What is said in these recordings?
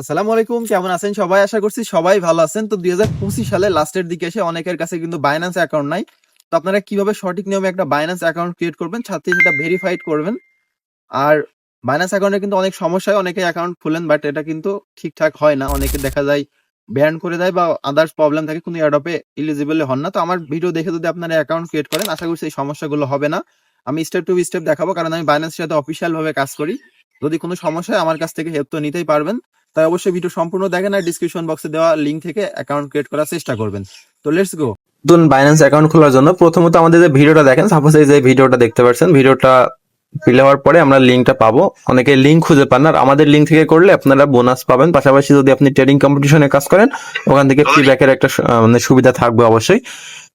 আসসালামু আলাইকুম, কেমন আছেন সবাই? আশা করছি সবাই ভালো আছেন। তো দুই হাজার পঁচিশ সালে লাস্টের দিকে এসে অনেকের কাছে কিন্তু বাইন্যান্স অ্যাকাউন্ট নাই। তো আপনারা কীভাবে সঠিক নিয়মে একটা বাইন্যান্স অ্যাকাউন্ট ক্রিয়েট করবেন, সাথে সেটা ভেরিফাইড করবেন? আর বাইন্যান্স অ্যাকাউন্টে কিন্তু অনেক সমস্যা হয় অনেকে অ্যাকাউন্ট খুলেন বাট এটা কিন্তু ঠিকঠাক হয় না। অনেকে দেখা যায় ব্যান করে দেয় বা আদার্স প্রবলেম থাকে, কোনো এয়ারডপে ইলিজিবল হন না। তো আমার ভিডিও দেখে যদি আপনারা অ্যাকাউন্ট ক্রিয়েট করেন, আশা করছি এই সমস্যাগুলো হবে না। আমি স্টেপ টু স্টেপ দেখাবো, কারণ আমি বাইন্যান্সের সাথে অফিসিয়াল ভাবে কাজ করি। যদি কোনো সমস্যা হয়, আমার কাছ থেকে হেল্প তো নিতেই পারবেন। তাই অবশ্যই ভিডিও সম্পূর্ণ দেখেন আর ডিসক্রিপশন বক্সে দেওয়া লিঙ্ক থেকে অ্যাকাউন্ট ক্রিয়েট করার চেষ্টা করবেন। তো লেটস গো নতুন বাইন্যান্স অ্যাকাউন্ট খোলার জন্য প্রথমত আমাদের যে ভিডিওটা দেখেন সাপোজ এই যে ভিডিওটা দেখতে পাচ্ছেন ভিডিওটা ফিল হওয়ার পরে আমরা লিঙ্কটা পাবো। অনেকে লিঙ্ক খুঁজে পান না, আর আমাদের লিঙ্ক থেকে করলে আপনারা বোনাস পাবেন। পাশাপাশি যদি আপনি ট্রেডিং কম্পিটিশনে কাজ করেন, ওখান থেকে ফ্রি ব্যাকের একটা মানে সুবিধা থাকবে অবশ্যই।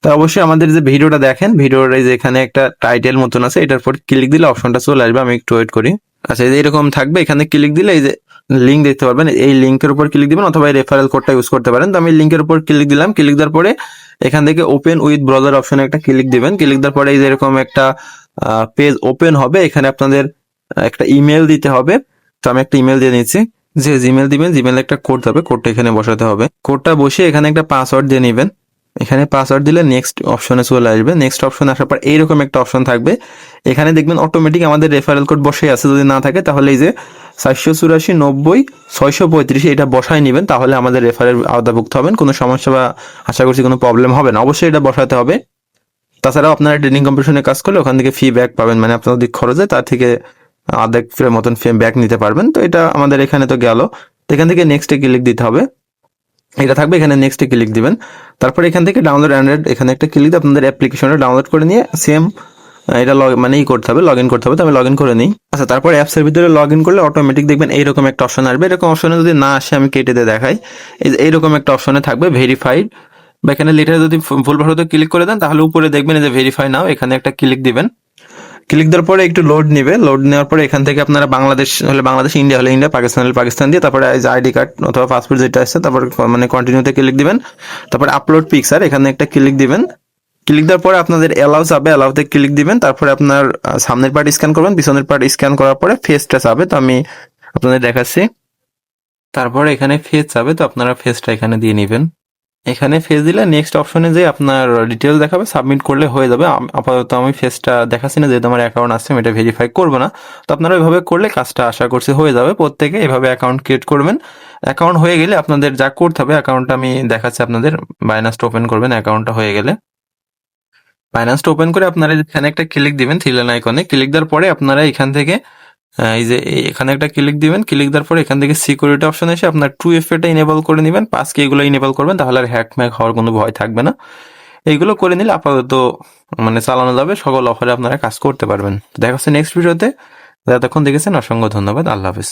তো অবশ্যই আমাদের যে ভিডিওটা দেখেন ভিডিওর এই যে এখানে একটা টাইটেল মতন আছে, এটার পর ক্লিক দিলে অপশনটা চলে আসবে, আমি একটু ওয়েট করি। আচ্ছা এরকম থাকবে, এখানে ক্লিক দিলে এই যে লিঙ্ক দেখতে পারবেন। এই লিঙ্কের উপর ক্লিক দিবেন অথবা রেফারেল কোডটা ইউজ করতে পারেন। তো আমি লিঙ্কের উপর ক্লিক দিলাম। ক্লিক দেওয়ার পরে এখান থেকে ওপেন উইথ ব্রাউজার অপশনে একটা ক্লিক দিবেন। ক্লিক দেওয়ার পরে এই যে এরকম একটা পেজ ওপেন হবে। এখানে আপনাদের একটা ইমেল দিতে হবে। তো আমি একটা ইমেল দিয়ে নিচ্ছি। যে জিমেল দিবেন জিমেল একটা কোড হবে কোডটা এখানে বসাতে হবে। কোডটা বসিয়ে এখানে একটা পাসওয়ার্ড দিয়ে নেবেন। এখানে পাসওয়ার্ড দিলে নেক্সট অপশনে চলে আসবে। নেক্সট অপশন আসার পর এইরকম একটা অপশন থাকবে। এখানে দেখবেন অটোমেটিক আমাদের রেফারেল কোড বসে আছে। যদি না থাকে, তাহলে এই যে চারশো চুরাশি, নব্বই, ছয়শো পঁয়ত্রিশ, এটা বসায় নেবেন। তাহলে আমাদের রেফারেল আওতাভুক্ত হবেন। কোনো সমস্যা বা আশা করছি কোনো প্রবলেম হবে না। অবশ্যই এটা বসাতে হবে। তাছাড়াও আপনারা ট্রেনিং কম্পিটিশনে কাজ করলে ওখান থেকে ফি ব্যাক পাবেন। মানে আপনার যদি খরচ তার থেকে আধেক মতন ফি ব্যাক নিতে পারবেন। তো এটা আমাদের এখানে তো গেল। এখান থেকে নেক্সটে ক্লিক দিতে হবে। এটা থাকবে, এখানে নেক্সটে ক্লিক দিবেন। তারপর এখান থেকে ডাউনলোড অ্যান্ড্রয়েড এখানে একটা ক্লিক দিয়ে আপনাদের অ্যাপ্লিকেশনটা ডাউনলোড করে নিয়ে সেম এটা লগ মানে ই করতে হবে লগ ইন করতে হবে। তো আমি লগ ইন করে নিই। আচ্ছা তারপর অ্যাপসের ভিতরে লগ ইন করলে অটোমেটিক দেখবেন এইরকম একটা অপশন আসবে। এরকম অপশনে যদি না আসে, আমি কেটে দিয়ে দেখাই। এইরকম একটা অপশনে থাকবে ভেরিফাইড বা এখানে লেটার যদি ভুল ভালো ক্লিক করে দেন, তাহলে উপরে দেখবেন যে ভেরিফাই নাও এখানে একটা ক্লিক দিবেন। ক্লিক দেওয়ার পরে একটু লোড নেবে। লোড নেওয়ার পরে এখান থেকে আপনারা বাংলাদেশ হলে বাংলাদেশ ইন্ডিয়া হলে ইন্ডিয়া পাকিস্তান হলে পাকিস্তান দিয়ে তারপরে আইডি কার্ড অথবা পাসপোর্ট যেটা আছে, তারপর মানে কন্টিনিউতে ক্লিক দিবেন। তারপর আপলোড পিকচার এখানে একটা ক্লিক দিবেন। ক্লিক দেওয়ার পরে আপনাদের অ্যালাউ যাবে অ্যালাউতে ক্লিক দিবেন। তারপরে আপনার সামনের পার্ট স্ক্যান করবেন। পিছনের পার্ট স্ক্যান করার পরে ফেসটা যাবে তো আমি আপনাদের দেখাচ্ছি। তারপরে এখানে ফেস যাবে তো আপনারা ফেসটা এখানে দিয়ে নেবেন। এখানে ফেস দিলে নেক্সট অপশনে যে আপনার ডিটেলস দেখাবে সাবমিট করলে হয়ে যাবে। আপাতত আমি ফেসটা দেখাচ্ছি না, যেহেতু আমার অ্যাকাউন্ট আছে, আমি এটা ভেরিফাই করব না। তো আপনারা ওইভাবে করলে কাজটা আশা করছি হয়ে যাবে। প্রত্যেকে এভাবে অ্যাকাউন্ট ক্রিয়েট করবেন। অ্যাকাউন্ট হয়ে গেলে আপনাদের যা করতে হবে অ্যাকাউন্টটা আমি দেখাচ্ছি আপনাদের। বাইনাসটা ওপেন করবেন অ্যাকাউন্টটা হয়ে গেলে। বাইন্যান্সটা ওপেন করে আপনারা এখানে একটা ক্লিক দিবেন থ্রিলাইন আইকনে ক্লিক দেওয়ার পরে আপনারা এখান থেকে এই যে এখানে একটা ক্লিক দিবেন ক্লিক দেওয়ার পরে এখান থেকে সিকিউরিটি অপশন এসে আপনার টু এফ এটা ইনেবল করে নেবেন। পাঁচ কে এগুলো ইনেবল করবেন, তাহলে আর হ্যাক ম্যাক হওয়ার কোনো ভয় থাকবে না। এইগুলো করে নিলে আপাতত মানে চালানো যাবে, সকল অফারে আপনারা কাজ করতে পারবেন। দেখা হচ্ছে নেক্সট ভিডিওতে যতক্ষণ দেখেছেন, অসংখ্য ধন্যবাদ, আল্লাহ হাফিজ।